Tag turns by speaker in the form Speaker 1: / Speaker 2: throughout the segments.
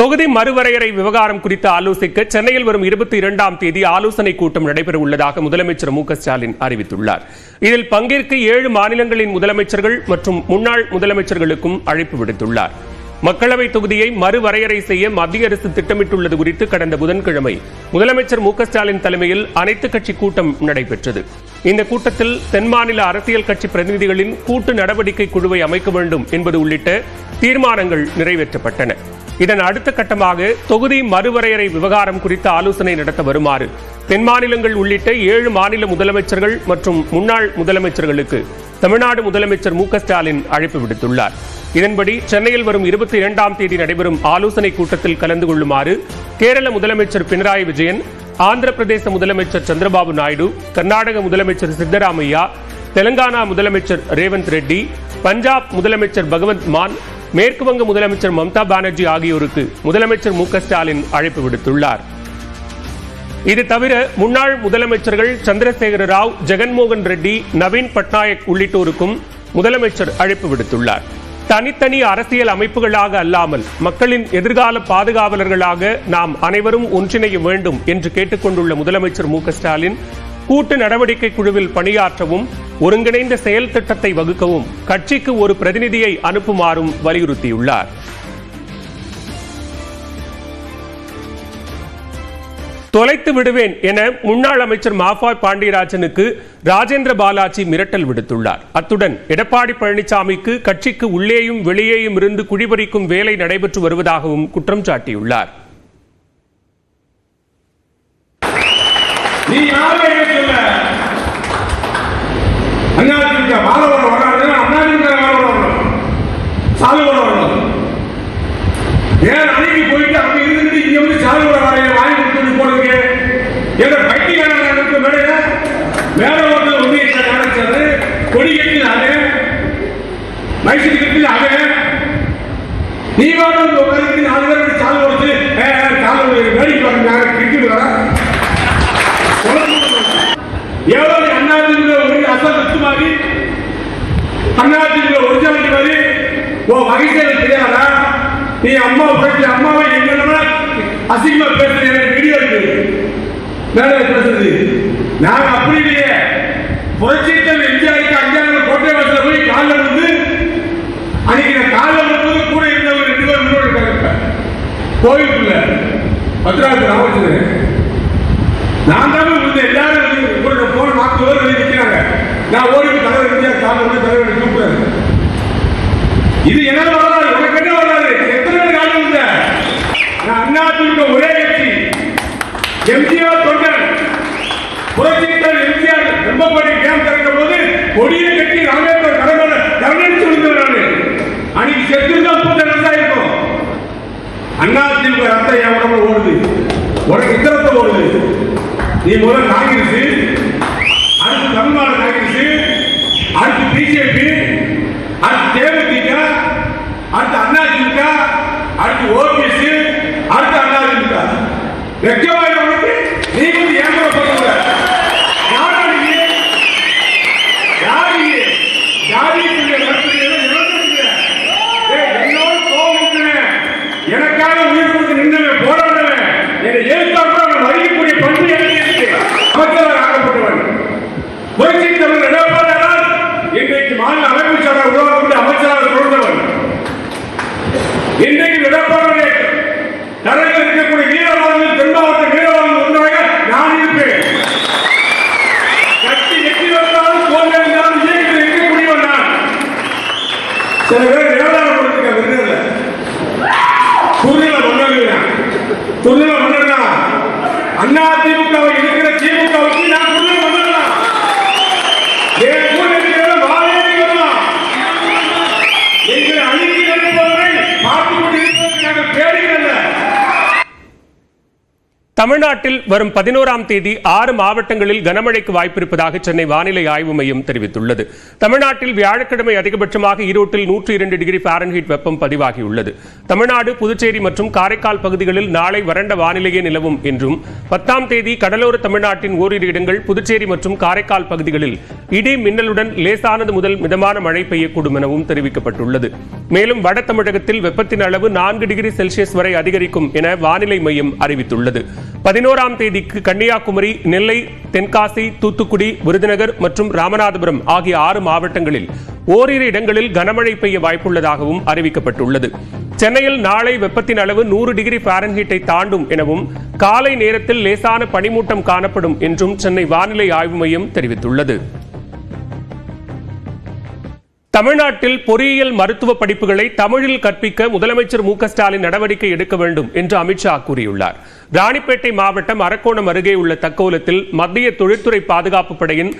Speaker 1: தொகுதி மறுவரையறை விவகாரம் குறித்து ஆலோசிக்க சென்னையில் வரும் இருபத்தி இரண்டாம் தேதி ஆலோசனை கூட்டம் நடைபெற உள்ளதாக முதலமைச்சர் மு ஸ்டாலின் அறிவித்துள்ளார் இதில் பங்கேற்க ஏழு மாநிலங்களின் முதலமைச்சர்கள் மற்றும் முன்னாள் முதலமைச்சர்களுக்கும் அழைப்பு விடுத்துள்ளார் மக்களவை தொகுதியை மறுவரையறை செய்ய மத்திய அரசு திட்டமிட்டுள்ளது குறித்து கடந்த புதன்கிழமை முதலமைச்சர் மு ஸ்டாலின் தலைமையில் அனைத்துக் கட்சி கூட்டம் நடைபெற்றது இந்த கூட்டத்தில் தென் மாநில அரசியல் கட்சி பிரதிநிதிகளின் கூட்டு நடவடிக்கை குழுவை அமைக்க வேண்டும் என்பது உள்ளிட்ட தீர்மானங்கள் நிறைவேற்றப்பட்டன இதன் அடுத்த கட்டமாக தொகுதி மறுவரையறை விவகாரம் குறித்த ஆலோசனை நடத்த வருமாறு தென் மாநிலங்கள் உள்ளிட்ட ஏழு மாநில முதலமைச்சர்கள் மற்றும் முன்னாள் முதலமைச்சர்களுக்கு தமிழ்நாடு முதலமைச்சர் மு ஸ்டாலின் அழைப்பு விடுத்துள்ளார் இதன்படி சென்னையில் வரும் இருபத்தி இரண்டாம் தேதி நடைபெறும் ஆலோசனைக் கூட்டத்தில் கலந்து கொள்ளுமாறு கேரள முதலமைச்சர் பினராயி விஜயன் ஆந்திர பிரதேச முதலமைச்சர் சந்திரபாபு நாயுடு கர்நாடக முதலமைச்சர் சித்தராமையா தெலங்கானா முதலமைச்சர் ரேவந்த் ரெட்டி பஞ்சாப் முதலமைச்சர் பகவந்த் மான் மேற்கு வங்க முதலமைச்சர் மம்தா பானர்ஜி ஆகியோருக்கு முதலமைச்சர் மு ஸ்டாலின் அழைப்பு விடுத்துள்ளார் இது தவிர முன்னாள் முதலமைச்சர்கள் சந்திரசேகர ராவ் ஜெகன்மோகன் ரெட்டி நவீன் பட்நாயக் உள்ளிட்டோருக்கும் முதலமைச்சர் அழைப்பு விடுத்துள்ளார் தனித்தனி அரசியல் அமைப்புகளாக அல்லாமல் மக்களின் எதிர்கால பாதுகாவலர்களாக நாம் அனைவரும் ஒன்றிணைய வேண்டும் என்று கேட்டுக்கொண்டுள்ள முதலமைச்சர் மு ஸ்டாலின் கூட்டு நடவடிக்கை குழுவில் பணியாற்றவும் ஒருங்கிணைந்த செயல் திட்டத்தை வகுக்கவும் கட்சிக்கு ஒரு பிரதிநிதியை அனுப்புமாறும் வலியுறுத்தியுள்ளார் தொலைத்து விடுவேன் என முன்னாள் அமைச்சர் மாஃபா பாண்டியராஜனுக்கு ராஜேந்திர பாலாஜி மிரட்டல் விடுத்துள்ளார் அத்துடன் எடப்பாடி பழனிசாமிக்கு கட்சிக்கு உள்ளேயும் வெளியேயும் இருந்து குழிபறிக்கும் வேலை நடைபெற்று வருவதாகவும் குற்றம் சாட்டியுள்ளார் நீ யாரை இருக்க மாணவர் வரலாறு அண்ணாடி வரணும் சாலையோட வரணும் ஏன் அன்னைக்கு போயிட்டு அங்க இருந்து இங்க வந்து சாலையோட வரைய வாங்கி கொடுத்துட்டு போறதுக்கு ஏன்னா பட்டிக்கான இருக்க மேடையில மேல வந்து வந்து நடந்தது கொடி கட்டியில் அதே மைசூர் கட்டியில் அதே நீ வேற உட்காந்து நாலு பேர் சாலை ஓடுச்சு சாலை வேடிக்கை பாருங்க கிரிக்கெட் வர எவ்வளவு அண்ணா ஒரு அசல் சுத்துமாரி அண்ணாத்திமுக ஒருத்தமைக்கிறது ஓ வகைகள் தெரியாதா நீ அம்மா பற்றி அம்மாவை எங்கன்னா அசிங்கமா பேசுறது எனக்கு வீடியோ இருக்கு மேலே பேசுறது நான் அப்படி இல்லையே புரட்சித்தல் எம்ஜிஆருக்கு அஞ்சாவது கோட்டை வாசல போய் காலில் வந்து அன்னைக்கு நான் காலில் வந்து கூட இருந்தவங்க ரெண்டு பேரும் முன்னோடு இருக்காங்க கோவிலுக்குள்ள பத்ராஜ் ராமச்சந்திரன் நான் தானே நான் ஓடிக்கு தலைவர் எம்ஜிஆர் காலம் தலைவர் கூப்பிடாரு இது என்ன வரலாறு உனக்கு என்ன வரலாறு எத்தனை பேர் காலம் இருந்த நான் அண்ணா திமுக ஒரே கட்சி எம்ஜிஆர் தொண்டர் புரட்சித்தர் எம்ஜிஆர் வெம்பப்படி கேம் திறக்கிற போது கொடியை கட்டி ராமேஸ்வர கடமை கரணடிச்சு விழுந்தேன் நான் அன்னைக்கு செத்துருந்தா ரத்தா இருக்கும் அண்ணா திமுக ரத்தம் என் ஓடுது உனக்கு இத்தனத்தை ஓடுது நீ முதல் காங்கிரஸ் రెక్కవాడు No, yo தமிழ்நாட்டில் வரும் பதினோராம் தேதி ஆறு மாவட்டங்களில் கனமழைக்கு வாய்ப்பிருப்பதாக சென்னை வானிலை ஆய்வு மையம் தெரிவித்துள்ளது தமிழ்நாட்டில் வியாழக்கிழமை அதிகபட்சமாக ஈரோட்டில் நூற்றி இரண்டு டிகிரி பாரன்ஹீட் வெப்பம் பதிவாகியுள்ளது தமிழ்நாடு புதுச்சேரி மற்றும் காரைக்கால் பகுதிகளில் நாளை வறண்ட வானிலையே நிலவும் என்றும் பத்தாம் தேதி கடலோர தமிழ்நாட்டின் ஓரிரு இடங்கள் புதுச்சேரி மற்றும் காரைக்கால் பகுதிகளில் இடி மின்னலுடன் லேசானது முதல் மிதமான மழை பெய்யக்கூடும் எனவும் தெரிவிக்கப்பட்டுள்ளது மேலும் வட தமிழகத்தில் வெப்பத்தின் அளவு நான்கு டிகிரி செல்சியஸ் வரை அதிகரிக்கும் என வானிலை மையம் அறிவித்துள்ளது பதினோராம் தேதிக்கு கன்னியாகுமரி நெல்லை தென்காசி தூத்துக்குடி விருதுநகர் மற்றும் ராமநாதபுரம் ஆகிய ஆறு மாவட்டங்களில் ஓரிரு இடங்களில் கனமழை பெய்ய வாய்ப்புள்ளதாகவும் அறிவிக்கப்பட்டுள்ளது சென்னையில் நாளை வெப்பத்தின் அளவு நூறு டிகிரி பாரன்ஹீட்டை தாண்டும் எனவும் காலை நேரத்தில் லேசான பனிமூட்டம் காணப்படும் என்றும் சென்னை வானிலை ஆய்வு மையம் தெரிவித்துள்ளது தமிழ்நாட்டில் பொறியியல் மருத்துவ படிப்புகளை தமிழில் கற்பிக்க முதலமைச்சர் மு ஸ்டாலின் நடவடிக்கை எடுக்க வேண்டும் என்று அமித்ஷா கூறியுள்ளார் ராணிப்பேட்டை மாவட்டம் அரக்கோணம் அருகே உள்ள தக்கோலத்தில் மத்திய தொழில்துறை பாதுகாப்பு படையின்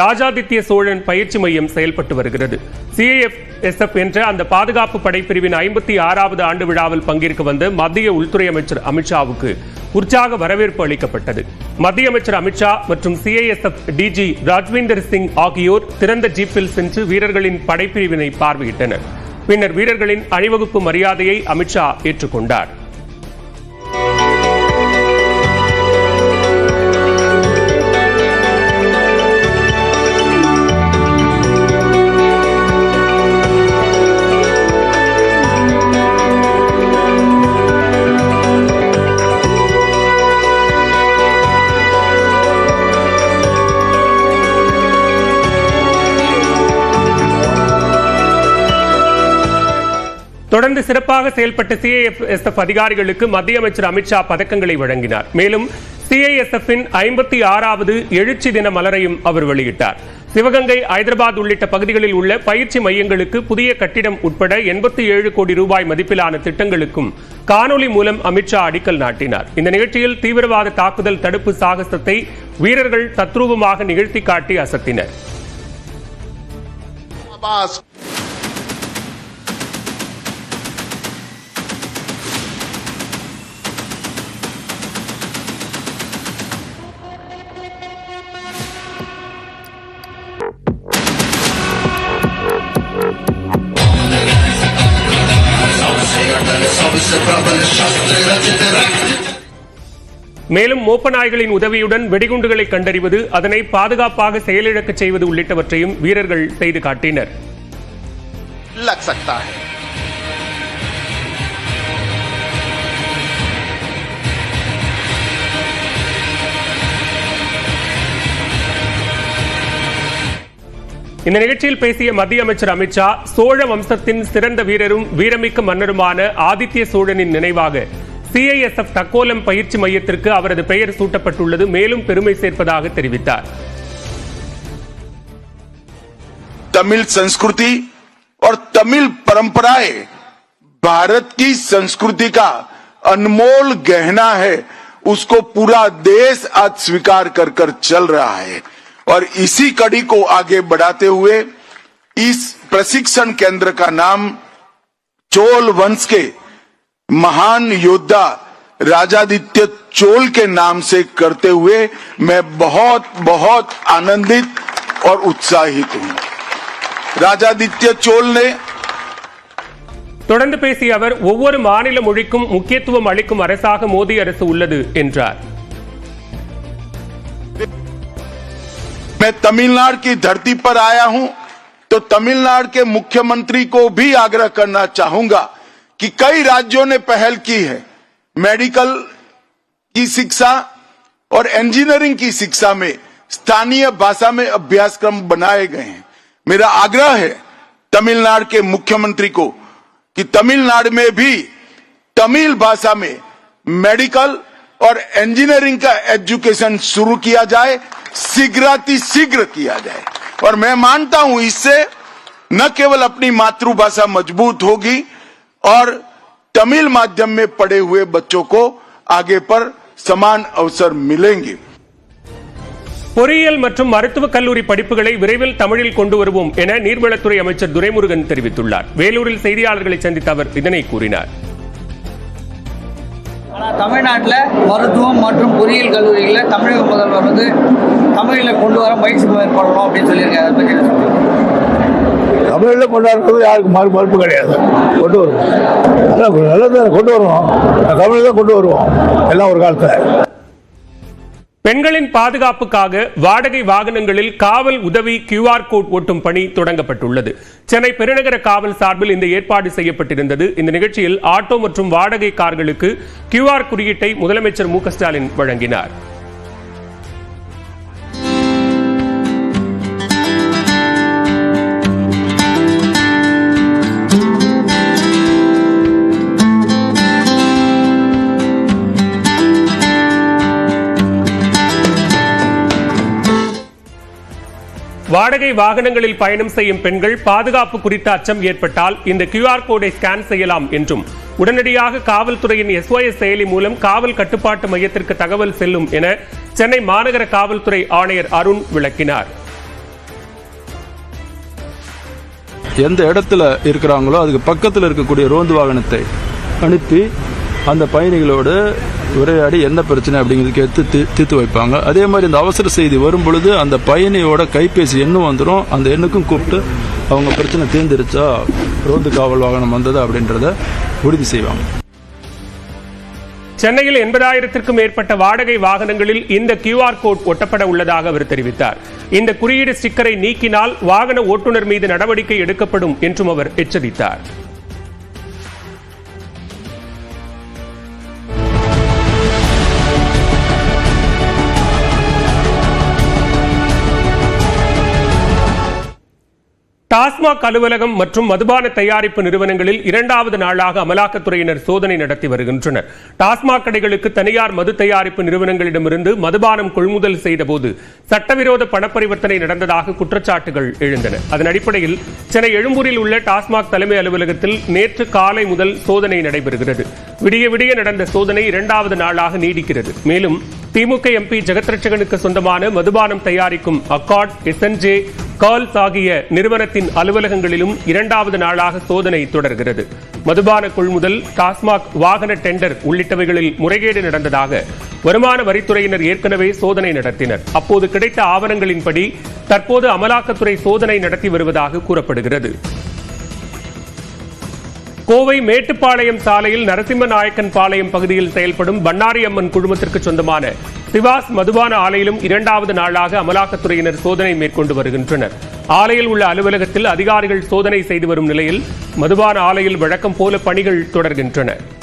Speaker 1: ராஜாதித்ய சோழன் பயிற்சி மையம் செயல்பட்டு வருகிறது சிஐஎஃப்எஸ்எஃப் என்ற அந்த பாதுகாப்பு படைப்பிரிவின் ஐம்பத்தி ஆறாவது ஆண்டு விழாவில் பங்கேற்க வந்த மத்திய உள்துறை அமைச்சர் அமித்ஷாவுக்கு உற்சாக வரவேற்பு அளிக்கப்பட்டது மத்திய அமைச்சர் அமித்ஷா மற்றும் சிஐஎஸ்எஃப் டிஜி ராஜ்வீந்தர் சிங் ஆகியோர் திறந்த ஜீப்பில் சென்று வீரர்களின் படைப்பிரிவினை பார்வையிட்டனர் பின்னர் வீரர்களின் அணிவகுப்பு மரியாதையை அமித்ஷா ஏற்றுக்கொண்டார் தொடர்ந்து சிறப்பாக செயல்பட்ட சிஐஎஸ்எஃப் அதிகாரிகளுக்கு மத்திய அமைச்சர் அமித்ஷா பதக்கங்களை வழங்கினார் மேலும் சிஐஎஸ்எஃப்பின் ஐம்பத்தி ஆறாவது எழுச்சி தின மலரையும் அவர் வெளியிட்டார் சிவகங்கை ஐதராபாத் உள்ளிட்ட பகுதிகளில் உள்ள பயிற்சி மையங்களுக்கு புதிய கட்டிடம் உட்பட எண்பத்தி ஏழு கோடி ரூபாய் மதிப்பிலான திட்டங்களுக்கும் காணொலி மூலம் அமித்ஷா அடிக்கல் நாட்டினார் இந்த நிகழ்ச்சியில் தீவிரவாத தாக்குதல் தடுப்பு சாகசத்தை வீரர்கள் தத்ரூபமாக நிகழ்த்தி காட்டி அசத்தினர் மேலும் மோப்ப நாய்களின் உதவியுடன் வெடிகுண்டுகளை கண்டறிவது அதனை பாதுகாப்பாக செயலிழக்க செய்வது உள்ளிட்டவற்றையும் வீரர்கள் செய்து காட்டினர் இந்த நிகழ்ச்சியில் பேசிய மத்திய அமைச்சர் அமித்ஷா சோழ வம்சத்தின் சிறந்த வீரரும் வீரமிக்க மன்னருமான ஆதித்ய சோழனின் நினைவாக சிஐஎஸ்எஃப் தக்கோலம் பயிற்சி மையத்திற்கு அவரது பெயர் சூட்டப்பட்டுள்ளது மேலும் பெருமை சேர்ப்பதாக தெரிவித்தார்
Speaker 2: தமிழ் संस्कृति தமிழ் பரம்பராய் பாரத் கி की கா அன்மோல் கஹனா गहना है उसको पूरा देश आज स्वीकार कर कर चल रहा और इसी कड़ी को आगे बढ़ाते हुए इस प्रशिक्षण केंद्र का नाम चोल वंश के महान योद्धा राजादित्य चोल के नाम से करते हुए मैं बहुत बहुत आनंदित और उत्साहित हूं राजादित्य चोल ने
Speaker 1: मोदी பேசிய
Speaker 2: मैं तमिलनाडु की धरती पर आया हूं तो तमिलनाडु के मुख्यमंत्री को भी आग्रह करना चाहूंगा कि कई राज्यों ने पहल की है मेडिकल की शिक्षा और इंजीनियरिंग की शिक्षा में स्थानीय भाषा में अभ्यासक्रम बनाए गए हैं मेरा आग्रह है तमिलनाडु के मुख्यमंत्री को कि तमिलनाडु में भी तमिल भाषा में मेडिकल और इंजीनियरिंग का एजुकेशन शुरू किया जाए शीघ्राति शीघ्र किया जाए और मैं मानता हूं इससे न केवल अपनी मातृभाषा मजबूत होगी और तमिल माध्यम में पढ़े हुए बच्चों को आगे पर समान अवसर मिलेंगे
Speaker 1: பொறியியல் மற்றும் மருத்துவக் கல்லூரி படிப்புகளை விரைவில் தமிழில் கொண்டு வருவோம் என நீர்வளத்துறை அமைச்சர் துரைமுருகன் தெரிவித்துள்ளார் வேலூரில் செய்தியாளர்களை சந்தித்த அவர் இதனை கூறினார் தமிழ்நாட்டில் மருத்துவம் மற்றும் பொறியியல் கல்லூரிகளில் தமிழக முதல்வர் வந்து தமிழில் கொண்டு வர முயற்சி மேற்கொள்ளணும் அப்படின்னு சொல்லியிருக்காங்க அதை பற்றி தமிழில் கொண்டு வரது யாருக்கும் மறு மறுப்பு கிடையாது கொண்டு வருவோம் அதான் நல்லது கொண்டு வருவோம் தமிழில் தான் கொண்டு வருவோம் எல்லாம் ஒரு காலத்தில் பெண்களின் பாதுகாப்புக்காக வாடகை வாகனங்களில் காவல் உதவி கியூஆர் கோட் ஒட்டும் பணி தொடங்கப்பட்டுள்ளது சென்னை பெருநகர காவல் சார்பில் இந்த ஏற்பாடு செய்யப்பட்டிருந்தது இந்த நிகழ்ச்சியில் ஆட்டோ மற்றும் வாடகை கார்களுக்கு கியூஆர் குறியீட்டை முதலமைச்சர் மு ஸ்டாலின் வழங்கினார் வாடகை வாகனங்களில் பயணம் செய்யும் பெண்கள் பாதுகாப்பு குறித்த அச்சம் ஏற்பட்டால் இந்த கியூஆர் கோடை ஸ்கேன் செய்யலாம் என்றும் உடனடியாக காவல்துறையின் எஸ்ஓஎஸ் செயலி மூலம் காவல் கட்டுப்பாட்டு மையத்திற்கு தகவல் செல்லும் என சென்னை மாநகர காவல்துறை ஆணையர் அருண் விளக்கினார்
Speaker 3: எந்த இடத்துல இருக்கிறாங்களோ அதுக்கு பக்கத்தில் இருக்கக்கூடிய ரோந்து வாகனத்தை அனுப்பி அந்த பயணிகளோடு உரையாடி என்ன பிரச்சனை அப்படிங்கிறது கேட்டு தீர்த்து வைப்பாங்க அதே மாதிரி இந்த அவசர செய்தி வரும் பொழுது அந்த பயணியோட கைபேசி எண்ணும் வந்துடும் அந்த எண்ணுக்கும் கூப்பிட்டு அவங்க பிரச்சனை தீர்ந்துருச்சா ரோந்து காவல் வாகனம் வந்தது அப்படின்றத உறுதி செய்வாங்க
Speaker 1: சென்னையில் எண்பதாயிரத்திற்கும் மேற்பட்ட வாடகை வாகனங்களில் இந்த கியூஆர் கோட் ஒட்டப்பட உள்ளதாக அவர் தெரிவித்தார் இந்த குறியீடு ஸ்டிக்கரை நீக்கினால் வாகன ஓட்டுநர் மீது நடவடிக்கை எடுக்கப்படும் என்றும் அவர் எச்சரித்தார் டாஸ்மாக் அலுவலகம் மற்றும் மதுபான தயாரிப்பு நிறுவனங்களில் இரண்டாவது நாளாக அமலாக்கத்துறையினர் சோதனை நடத்தி வருகின்றனர் டாஸ்மாக் கடைகளுக்கு தனியார் மது தயாரிப்பு நிறுவனங்களிடமிருந்து மதுபானம் கொள்முதல் செய்தபோது சட்டவிரோத பணப்பரிவர்த்தனை நடந்ததாக குற்றச்சாட்டுகள் எழுந்தன அதன் அடிப்படையில் சென்னை எழும்பூரில் உள்ள டாஸ்மாக் தலைமை அலுவலகத்தில் நேற்று காலை முதல் சோதனை நடைபெறுகிறது விடிய விடிய நடந்த சோதனை இரண்டாவது நாளாக நீடிக்கிறது மேலும் திமுக எம்பி ஜெகத்ரட்சகனுக்கு சொந்தமான மதுபானம் தயாரிக்கும் அக்காட் எஸ்என்ஜே கால்ஸ் ஆகிய நிறுவனத்தின் அலுவலகங்களிலும் இரண்டாவது நாளாக சோதனை தொடர்கிறது மதுபான கொள்முதல் டாஸ்மாக் வாகன டெண்டர் உள்ளிட்டவைகளில் முறைகேடு நடந்ததாக வருமான வரித்துறையினர் ஏற்கனவே சோதனை நடத்தினர் அப்போது கிடைத்த ஆவணங்களின்படி தற்போது அமலாக்கத்துறை சோதனை நடத்தி வருவதாக கூறப்படுகிறது கோவை மேட்டுப்பாளையம் சாலையில் நரசிம்ம நாயக்கன் பாளையம் பகுதியில் செயல்படும் பன்னாரி குழுமத்திற்கு சொந்தமான சிவாஸ் மதுபான ஆலையிலும் இரண்டாவது நாளாக அமலாக்கத்துறையினர் சோதனை மேற்கொண்டு வருகின்றனர் ஆலையில் உள்ள அலுவலகத்தில் அதிகாரிகள் சோதனை செய்து வரும் நிலையில் மதுபான ஆலையில் வழக்கம் போல பணிகள் தொடர்கின்றன